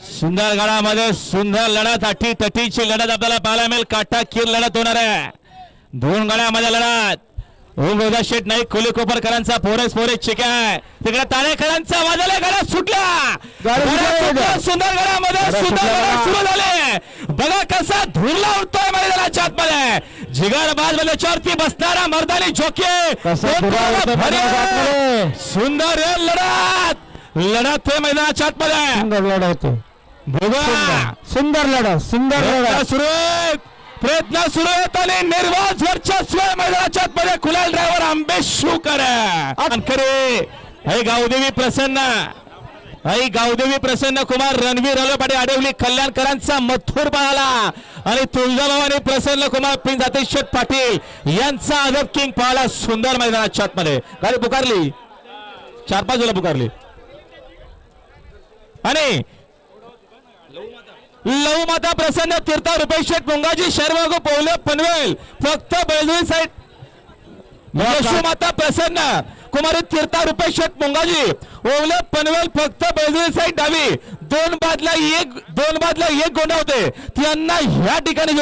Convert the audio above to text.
सुंदर गडामध्ये सुंदर लढत अटी तटीची लढत आपल्याला पाहायला मिळेल. काटा किर लढत होणार आहे. दोन गड्यामध्ये लढत. ओम रोजा शेठ नाईक कोली कोपरकरांचा फोरेस फोरेस चिका आहे. तिकडे तारेकरांचा वाजला गडा सुटला. सुंदर गडामध्ये गडा सुंदर गडा. सुरू झाले. बघा कसा धुरला उठतोय मैदानाच्या आतमध्ये. जिगर बाज वरती बसणारा मर्दानी झोके. सुंदर लढत. लढत हे मैदानाच्या आतमध्ये सुंदर लढा होते. सुंदर. लढा सुंदर लढा प्रयत्न सुरू आहेत. प्रयत्न सुरू आहेत आणि निर्वाज वर्चस्व आहे मैदानाच्या आतमध्ये कुलाल ड्रायव्हर आंबेश शुकर अनखरे. हे गावदेवी प्रसन्न. आई गावदेवी प्रसन्न कुमार रणवीर अलोपाटे आडवली कल्याणकरांचा मथुर पाहला. आणि तुळजाभवानी प्रसन्न कुमार प्रिन्स अतिशय पाटील यांचा अदब किंग पाहला सुंदर मैदानाच्या आतमध्ये गाडी पुकारली. चार पाच वेळा पुकारली. आणि लव माता प्रसन्न तीर्था रुपेश शेठ मुंगाजी शर्मा पवले पनवेल. फक्त बैलवी साईड माता प्रसन्न. कुमारी तीर्था रुपेश शेठ मुंगाजी. ओवले पनवेल फक्त बैलवी साईड डावी. दोन बादला एक दोन बादला एक गोंडा होते. त्यांना ह्या ठिकाणी